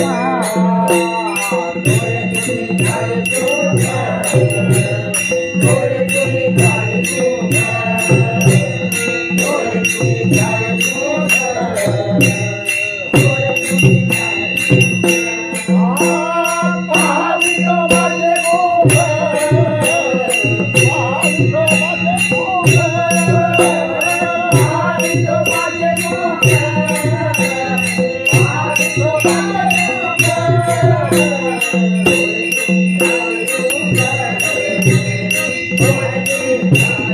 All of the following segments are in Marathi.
नको सोडूया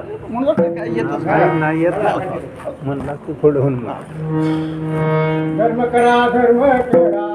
नाही नाही येत? नाही म्हणला तू थोडं होऊन मग धर्म करा धर्म करा